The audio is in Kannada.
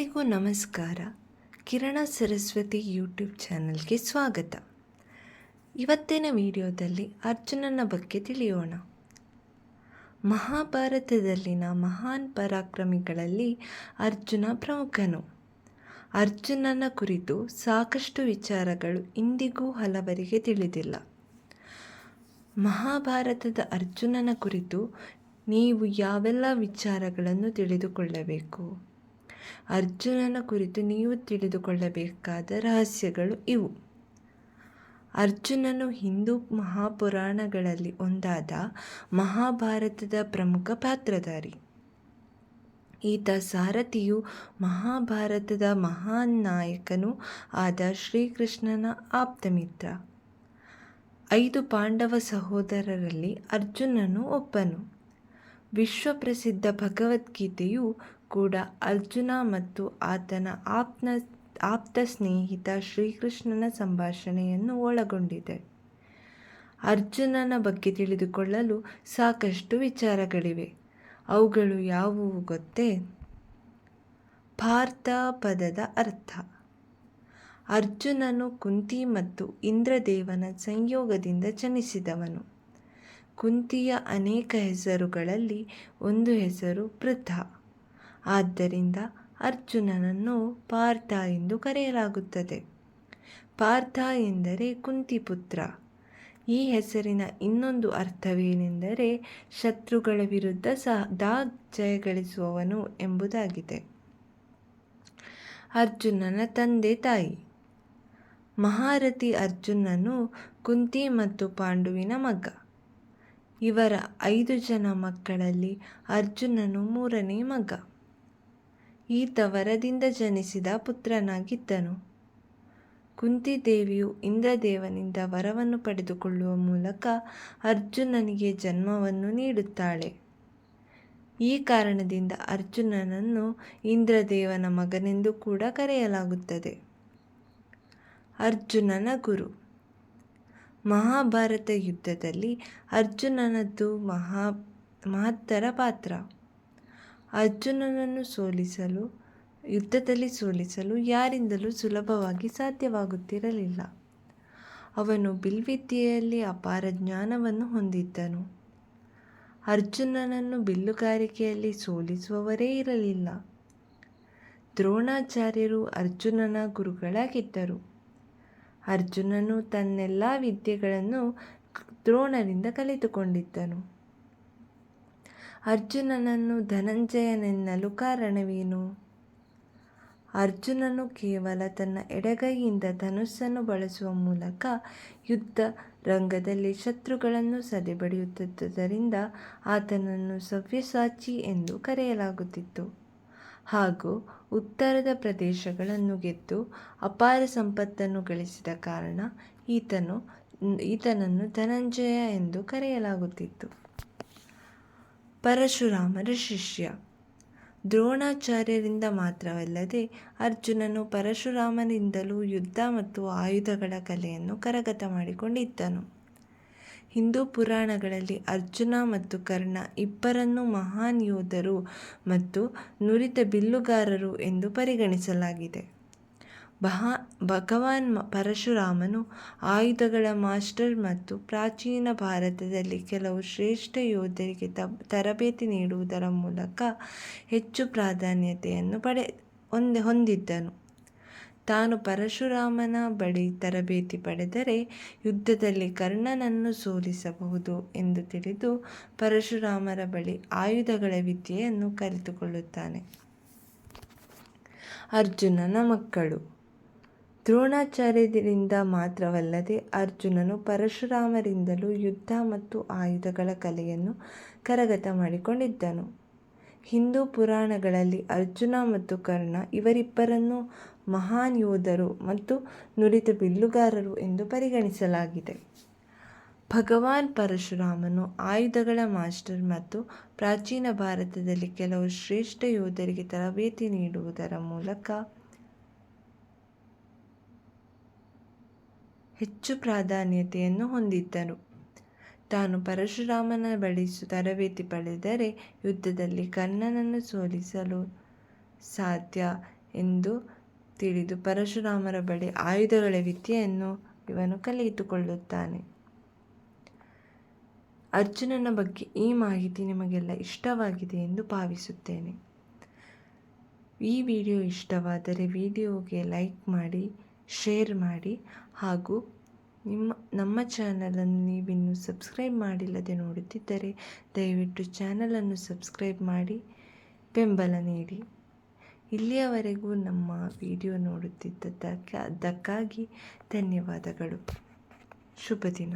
ಎಲ್ಲರಿಗೂ ನಮಸ್ಕಾರ. ಕಿರಣ ಸರಸ್ವತಿ ಯೂಟ್ಯೂಬ್ ಚಾನಲ್ಗೆ ಸ್ವಾಗತ. ಇವತ್ತಿನ ವಿಡಿಯೋದಲ್ಲಿ ಅರ್ಜುನನ ಬಗ್ಗೆ ತಿಳಿಯೋಣ. ಮಹಾಭಾರತದಲ್ಲಿನ ಮಹಾನ್ ಪರಾಕ್ರಮಿಗಳಲ್ಲಿ ಅರ್ಜುನ ಪ್ರಮುಖನು. ಅರ್ಜುನನ ಕುರಿತು ಸಾಕಷ್ಟು ವಿಚಾರಗಳು ಇಂದಿಗೂ ಹಲವರಿಗೆ ತಿಳಿದಿಲ್ಲ. ಮಹಾಭಾರತದ ಅರ್ಜುನನ ಕುರಿತು ನೀವು ಯಾವೆಲ್ಲ ವಿಚಾರಗಳನ್ನು ತಿಳಿದುಕೊಳ್ಳಬೇಕು? ಅರ್ಜುನನ ಕುರಿತು ನೀವು ತಿಳಿದುಕೊಳ್ಳಬೇಕಾದ ರಹಸ್ಯಗಳು ಇವು. ಅರ್ಜುನನು ಹಿಂದೂ ಮಹಾಪುರಾಣಗಳಲ್ಲಿ ಒಂದಾದ ಮಹಾಭಾರತದ ಪ್ರಮುಖ ಪಾತ್ರಧಾರಿ. ಈತ ಸಾರಥಿಯು ಮಹಾಭಾರತದ ಮಹಾನ್ ನಾಯಕನೂ ಆದ ಶ್ರೀಕೃಷ್ಣನ ಆಪ್ತಮಿತ್ರ. ಐದು ಪಾಂಡವ ಸಹೋದರರಲ್ಲಿ ಅರ್ಜುನನು ಒಬ್ಬನು. ವಿಶ್ವಪ್ರಸಿದ್ಧ ಭಗವದ್ಗೀತೆಯು ಕೂಡ ಅರ್ಜುನ ಮತ್ತು ಆತನ ಆಪ್ನ, ಆಪ್ತ ಸ್ನೇಹಿತ ಶ್ರೀಕೃಷ್ಣನ ಸಂಭಾಷಣೆಯನ್ನು ಒಳಗೊಂಡಿದೆ. ಅರ್ಜುನನ ಬಗ್ಗೆ ತಿಳಿದುಕೊಳ್ಳಲು ಸಾಕಷ್ಟು ವಿಚಾರಗಳಿವೆ. ಅವುಗಳು ಯಾವುವು ಗೊತ್ತೇ? ಪಾರ್ಥ ಪದದ ಅರ್ಥ. ಅರ್ಜುನನು ಕುಂತಿ ಮತ್ತು ಇಂದ್ರದೇವನ ಸಂಯೋಗದಿಂದ ಜನಿಸಿದವನು. ಕುಂತಿಯ ಅನೇಕ ಹೆಸರುಗಳಲ್ಲಿ ಒಂದು ಹೆಸರು ಪೃಥ. ಆದ್ದರಿಂದ ಅರ್ಜುನನನ್ನು ಪಾರ್ಥ ಎಂದು ಕರೆಯಲಾಗುತ್ತದೆ. ಪಾರ್ಥ ಎಂದರೆ ಕುಂತಿಪುತ್ರ. ಈ ಹೆಸರಿನ ಇನ್ನೊಂದು ಅರ್ಥವೇನೆಂದರೆ ಶತ್ರುಗಳ ವಿರುದ್ಧ ಸದಾ ಜಯಗಳಿಸುವವನು ಎಂಬುದಾಗಿದೆ. ಅರ್ಜುನನ ತಂದೆ ತಾಯಿ. ಮಹಾರಥಿ ಅರ್ಜುನನು ಕುಂತಿ ಮತ್ತು ಪಾಂಡುವಿನ ಮಗ. ಇವರ ಐದು ಜನ ಮಕ್ಕಳಲ್ಲಿ ಅರ್ಜುನನು ಮೂರನೇ ಮಗ. ಈತ ವರದಿಂದ ಜನಿಸಿದ ಪುತ್ರನಾಗಿದ್ದನು. ಕುಂತಿದೇವಿಯು ಇಂದ್ರದೇವನಿಂದ ವರವನ್ನು ಪಡೆದುಕೊಳ್ಳುವ ಮೂಲಕ ಅರ್ಜುನನಿಗೆ ಜನ್ಮವನ್ನು ನೀಡುತ್ತಾಳೆ. ಈ ಕಾರಣದಿಂದ ಅರ್ಜುನನನ್ನು ಇಂದ್ರದೇವನ ಮಗನೆಂದು ಕೂಡ ಕರೆಯಲಾಗುತ್ತದೆ. ಅರ್ಜುನನ ಗುರು. ಮಹಾಭಾರತ ಯುದ್ಧದಲ್ಲಿ ಅರ್ಜುನನದ್ದು ಮಹಾ ಮಹತ್ತರ ಪಾತ್ರ. ಅರ್ಜುನನನ್ನು ಸೋಲಿಸಲು, ಯುದ್ಧದಲ್ಲಿ ಸೋಲಿಸಲು ಯಾರಿಂದಲೂ ಸುಲಭವಾಗಿ ಸಾಧ್ಯವಾಗುತ್ತಿರಲಿಲ್ಲ. ಅವನು ಬಿಲ್ವಿದ್ಯೆಯಲ್ಲಿ ಅಪಾರ ಜ್ಞಾನವನ್ನು ಹೊಂದಿದ್ದನು. ಅರ್ಜುನನನ್ನು ಬಿಲ್ಲುಗಾರಿಕೆಯಲ್ಲಿ ಸೋಲಿಸುವವರೇ ಇರಲಿಲ್ಲ. ದ್ರೋಣಾಚಾರ್ಯರು ಅರ್ಜುನನ ಗುರುಗಳಾಗಿದ್ದರು. ಅರ್ಜುನನು ತನ್ನೆಲ್ಲ ವಿದ್ಯೆಗಳನ್ನು ದ್ರೋಣರಿಂದ ಕಲಿತುಕೊಂಡಿದ್ದನು. ಅರ್ಜುನನನ್ನು ಧನಂಜಯನೆನ್ನಲು ಕಾರಣವೇನು? ಅರ್ಜುನನು ಕೇವಲ ತನ್ನ ಎಡಗೈಯಿಂದ ಧನುಸ್ಸನ್ನು ಬಳಸುವ ಮೂಲಕ ಯುದ್ಧ ರಂಗದಲ್ಲಿ ಶತ್ರುಗಳನ್ನು ಸದೆಬಡಿಯುತ್ತಿದ್ದರಿಂದ ಆತನನ್ನು ಸವ್ಯಸಾಚಿ ಎಂದು ಕರೆಯಲಾಗುತ್ತಿತ್ತು. ಹಾಗೂ ಉತ್ತರದ ಪ್ರದೇಶಗಳನ್ನು ಗೆದ್ದು ಅಪಾರ ಸಂಪತ್ತನ್ನು ಗಳಿಸಿದ ಕಾರಣ ಈತನು, ಈತನನ್ನು ಧನಂಜಯ ಎಂದು ಕರೆಯಲಾಗುತ್ತಿತ್ತು. ಪರಶುರಾಮರ ಶಿಷ್ಯ. ದ್ರೋಣಾಚಾರ್ಯರಿಂದ ಮಾತ್ರವಲ್ಲದೆ ಅರ್ಜುನನು ಪರಶುರಾಮನಿಂದಲೂ ಯುದ್ಧ ಮತ್ತು ಆಯುಧಗಳ ಕಲೆಯನ್ನು ಕರಗತ ಮಾಡಿಕೊಂಡಿದ್ದನು. ಹಿಂದೂ ಪುರಾಣಗಳಲ್ಲಿ ಅರ್ಜುನ ಮತ್ತು ಕರ್ಣ ಇಬ್ಬರನ್ನು ಮಹಾನ್ ಯೋಧರು ಮತ್ತು ನುರಿತ ಬಿಲ್ಲುಗಾರರು ಎಂದು ಪರಿಗಣಿಸಲಾಗಿದೆ. ಬಹಾ ಭಗವಾನ್ ಪರಶುರಾಮನು ಆಯುಧಗಳ ಮಾಸ್ಟರ್ ಮತ್ತು ಪ್ರಾಚೀನ ಭಾರತದಲ್ಲಿ ಕೆಲವು ಶ್ರೇಷ್ಠ ಯೋಧರಿಗೆ ತರಬೇತಿ ನೀಡುವುದರ ಮೂಲಕ ಹೆಚ್ಚು ಪ್ರಾಧಾನ್ಯತೆಯನ್ನು ಪಡೆ ಹೊಂದಿ ಹೊಂದಿದ್ದನು. ತಾನು ಪರಶುರಾಮನ ಬಳಿ ತರಬೇತಿ ಪಡೆದರೆ ಯುದ್ಧದಲ್ಲಿ ಕರ್ಣನನ್ನು ಸೋಲಿಸಬಹುದು ಎಂದು ತಿಳಿದು ಪರಶುರಾಮರ ಬಳಿ ಆಯುಧಗಳ ವಿದ್ಯೆಯನ್ನು ಕಲಿತುಕೊಳ್ಳುತ್ತಾನೆ. ಅರ್ಜುನನ ಮಕ್ಕಳು ದ್ರೋಣಾಚಾರ್ಯರಿಂದ ಮಾತ್ರವಲ್ಲದೆ ಅರ್ಜುನನು ಪರಶುರಾಮರಿಂದಲೂ ಯುದ್ಧ ಮತ್ತು ಆಯುಧಗಳ ಕಲೆಯನ್ನು ಕರಗತ ಮಾಡಿಕೊಂಡಿದ್ದನು. ಹಿಂದೂ ಪುರಾಣಗಳಲ್ಲಿ ಅರ್ಜುನ ಮತ್ತು ಕರ್ಣ ಇವರಿಬ್ಬರನ್ನು ಮಹಾನ್ ಯೋಧರು ಮತ್ತು ನುರಿತ ಬಿಲ್ಲುಗಾರರು ಎಂದು ಪರಿಗಣಿಸಲಾಗಿದೆ. ಭಗವಾನ್ ಪರಶುರಾಮನು ಆಯುಧಗಳ ಮಾಸ್ಟರ್ ಮತ್ತು ಪ್ರಾಚೀನ ಭಾರತದಲ್ಲಿ ಕೆಲವು ಶ್ರೇಷ್ಠ ಯೋಧರಿಗೆ ತರಬೇತಿ ನೀಡುವುದರ ಮೂಲಕ ಹೆಚ್ಚು ಪ್ರಾಧಾನ್ಯತೆಯನ್ನು ಹೊಂದಿದ್ದರು. ತಾನು ಪರಶುರಾಮನ ಬಳಿ ತರಬೇತಿ ಪಡೆದರೆ ಯುದ್ಧದಲ್ಲಿ ಕರ್ಣನನ್ನು ಸೋಲಿಸಲು ಸಾಧ್ಯ ಎಂದು ತಿಳಿದು ಪರಶುರಾಮರ ಬಳಿ ಆಯುಧಗಳ ವಿದ್ಯೆಯನ್ನು ಇವನು ಕಲಿತುಕೊಳ್ಳುತ್ತಾನೆ. ಅರ್ಜುನನ ಬಗ್ಗೆ ಈ ಮಾಹಿತಿ ನಿಮಗೆಲ್ಲ ಇಷ್ಟವಾಗಿದೆ ಎಂದು ಭಾವಿಸುತ್ತೇನೆ. ಈ ವಿಡಿಯೋ ಇಷ್ಟವಾದರೆ ವಿಡಿಯೋಗೆ ಲೈಕ್ ಮಾಡಿ ಶೇರ್ ಮಾಡಿ ಹಾಗೂ ನಿಮ್ಮ, ನಮ್ಮ ಚಾನಲನ್ನು ನೀವಿನ್ನೂ ಸಬ್ಸ್ಕ್ರೈಬ್ ಮಾಡಿಲ್ಲದೆ ನೋಡುತ್ತಿದ್ದರೆ ದಯವಿಟ್ಟು ಚಾನಲನ್ನು ಸಬ್ಸ್ಕ್ರೈಬ್ ಮಾಡಿ, ಬೆಂಬಲ ನೀಡಿ. ಇಲ್ಲಿಯವರೆಗೂ ನಮ್ಮ ವಿಡಿಯೋ ನೋಡುತ್ತಿದ್ದದ್ದಕ್ಕೆ ಅದಕ್ಕಾಗಿ ಧನ್ಯವಾದಗಳು. ಶುಭ ದಿನ